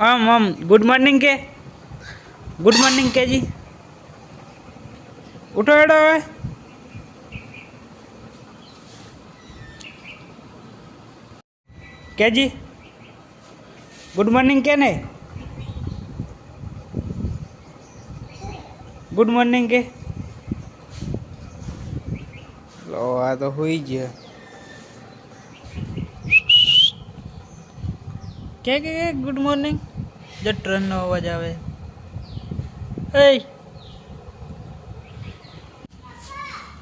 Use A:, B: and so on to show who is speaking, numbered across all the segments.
A: આમ
B: આમ. Good morning કે? ગુડ મોર્નિંગ કેજી. ઉઠો એડો હવે. કેજી? ગુડ મોર્નિંગ કે ને ગુડ મોર્નિંગ કે? લો આ તો હોઈ ગયા. કે ગુડ મોર્નિંગ જો ટ્રેનનો અવાજ આવે. એ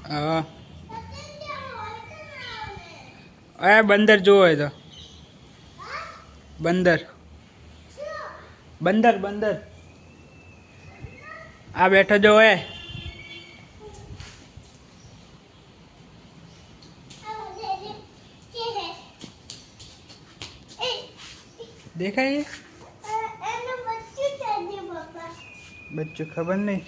B: હા. આ બંદર જોવો હોય તો. બંદર. બંદર બંદર. આ બેઠો જો એ દેખાય? બચ્ચું ખબર નહીં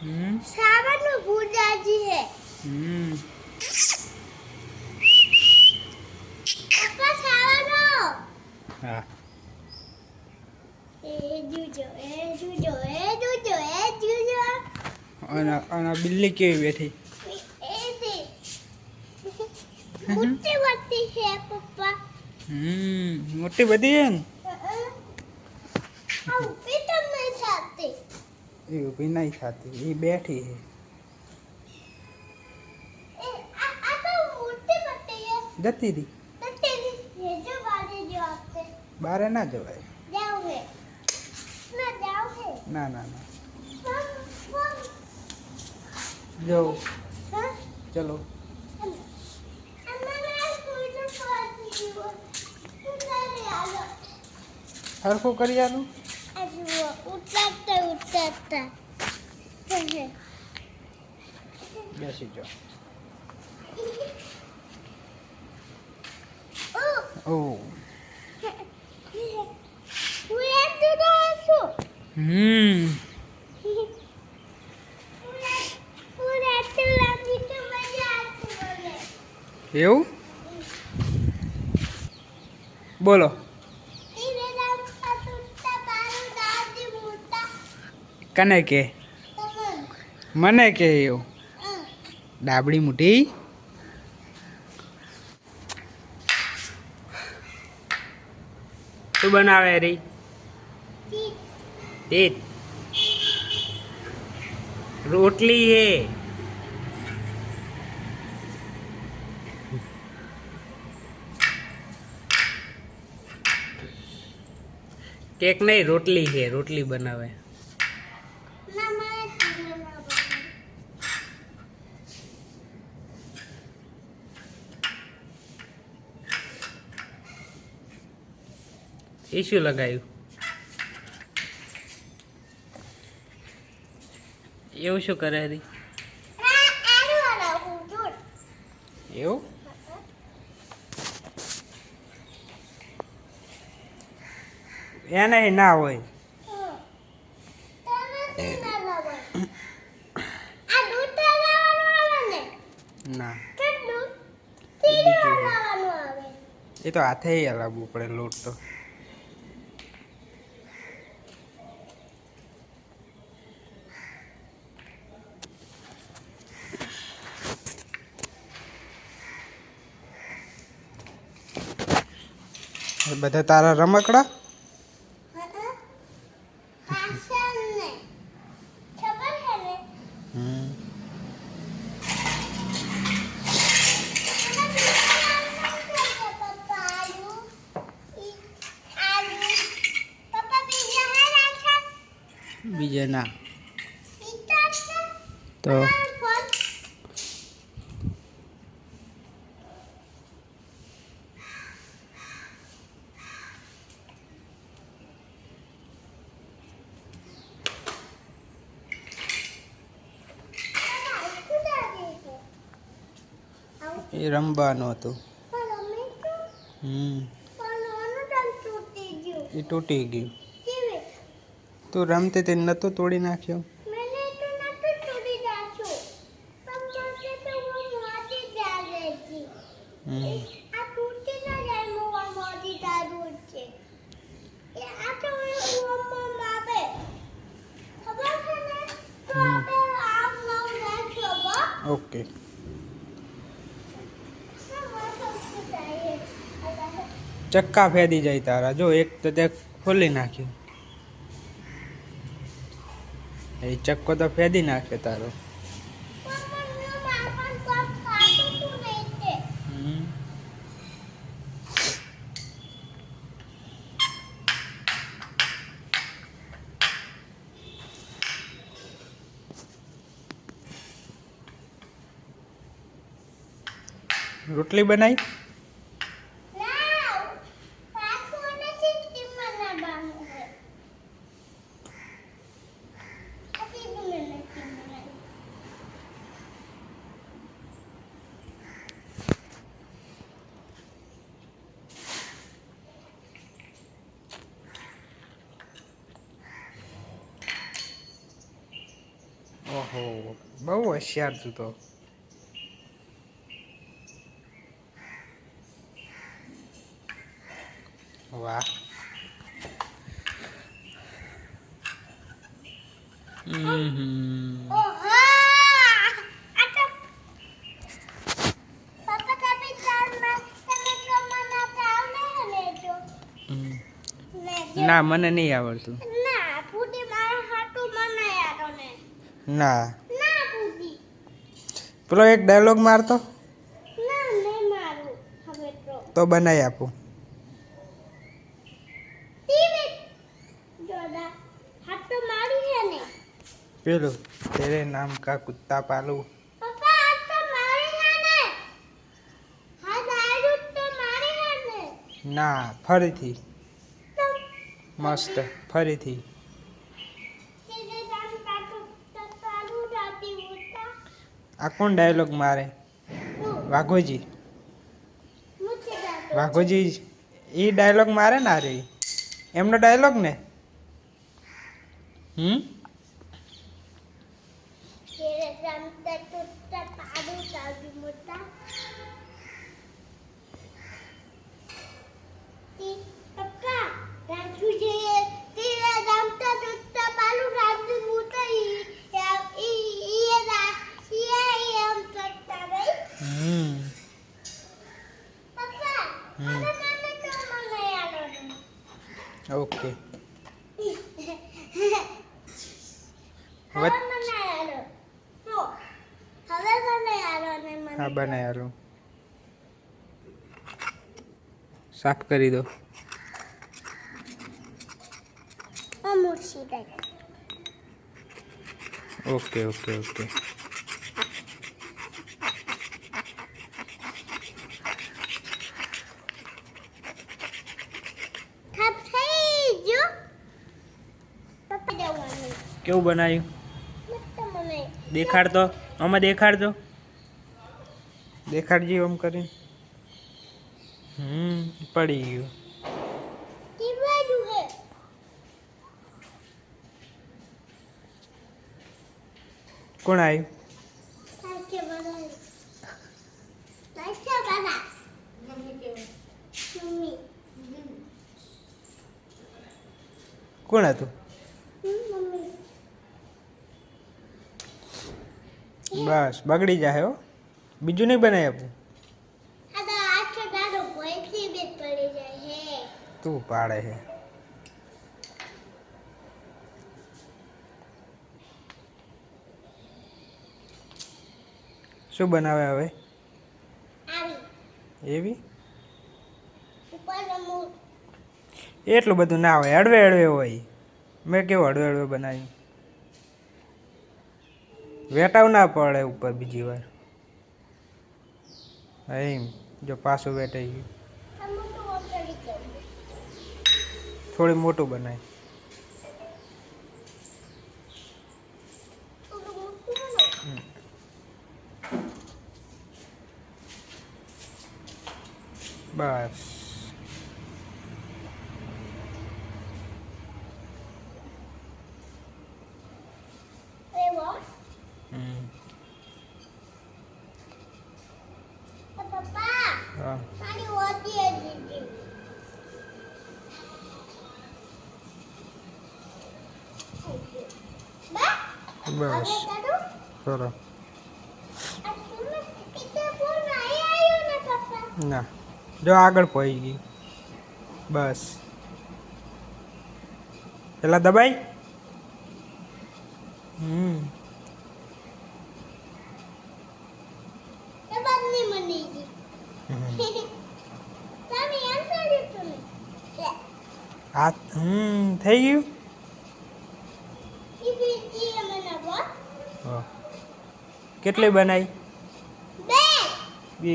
B: હમ હમ હા અને અને બિલ્લી કેવી બેઠી
A: મોટી મોટી છે પપ્પા
B: હમ મોટી બધી છે ને
A: આ ઊભી તો નહીં થતી
B: એ ઊભી નહીં મોટી બધી બેઠી છે
A: એ આ આ તો મોટી મોટી છે
B: જતી હતી બારે ના જવાય.
A: ના
B: ના ના ના.
A: હા હા
B: જો.
A: હા?
B: ચલો. હરખું કરી આલું
A: ઉતરતા ઉતરતા
B: બેસી જાઓ.
A: છું
B: હમ. એવું? બોલો. કને કે? મને કે એવું. ડાબડી મોટી. શું બનાવે રી તેજ રોટલી હે. કેક નહીં, રોટલી છે રોટલી બનાવે
A: ના મને તીનો ના બને
B: એ શું લગાવ્યું એવું શું કરે
A: હરી?
B: એવું? એને ના હોય.
A: ને.
B: એ તો હાથે હલાવવું પડે લોટ તો. બધા તારા રમકડા
A: પાછળ ને ખબર છે ને
B: હમ
A: પપ્પા આલુ આલુ પપ્પા બીજા હે રાખા
B: બીજા ના
A: પીતા છે
B: તો
A: ફોન
B: એ રમવાનું હતું. હમ. એ તૂટી ગયું. તું રમતી તે નહોતો તોડી નાખ્યો. હમ. ચક્કા ફેદી જાય તારા. જો એક તો તે ખોલી નાખ્યું એ ચક્કો તો ફેદી નાખ્યો તારો. રોટલી બનાવી ઓહો બહુ હોશિયાર તું. તો વાહ ના મને નહીં આવડતું
A: ના ફૂટી મારા હાટું બનાયા તને
B: ના. પેલો એક ડાયલોગ મારતો?
A: તો.
B: બનાવી આપું. પેલું તેરે નામ કા કુત્તા પાલું?
A: ના.
B: ફરીથી. મસ્ત ફરીથી
A: તેરે નામ કાટુ ચાલુ રાતી ઉતા
B: આ કોણ ડાયલોગ મારે? વાઘોજી. વાઘોજી એ ડાયલોગ મારે ને રે એમનો ડાયલોગ ને? હમ?
A: પપ્પા રાજુ જે તેરે નામ કાટુ ચાલુ રાતી ઉતા ઈ ઈ ઈ રા ઈ એમ કરતા ગઈ
B: હમ. ઓકે. હા બનાવી હાલો સાફ કરી દો. ઓકે ઓકે ઓકે
A: ખપ થઈ જો પપ્પા જવાનું
B: કેવું બનાવ્યું દેખાડતો? આમાં દેખાડજો. દેખાડજી આમ કરીને. હમ, પડી ગયું. કોણ આવ્યું કોણ હતું? બસ બગડી જાય હો. બીજું નહીં બનાવી આપું
A: તું પાડે
B: છે શું બનાવે હવે? એવી? એટલું બધું ના હોય હળવે હળવે હોય. મેં કેવું હળવે હળવે બનાવ્યું? વેટાવ ના પડે ઉપર બીજી વાર. એમ. જો પાછું વેટાઈ ગયું. થોડું મોટું બનાય. બસ. બસ.
A: સરસ. ના
B: જો આગળ પહોંચી ગઈ બસ. પેલા દબાઈ? હમ.
A: હા
B: હમ થઈ ગયું? કેટલી બનાવી
A: બે.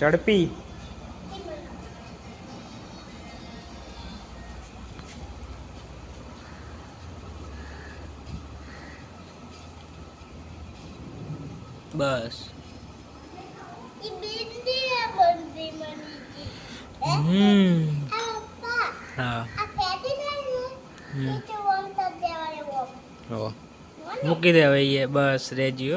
B: ઝડપી bus. Hmm. hmm. Nah. Hmm. Oh. Mungkin
A: ya, iya, bus radio.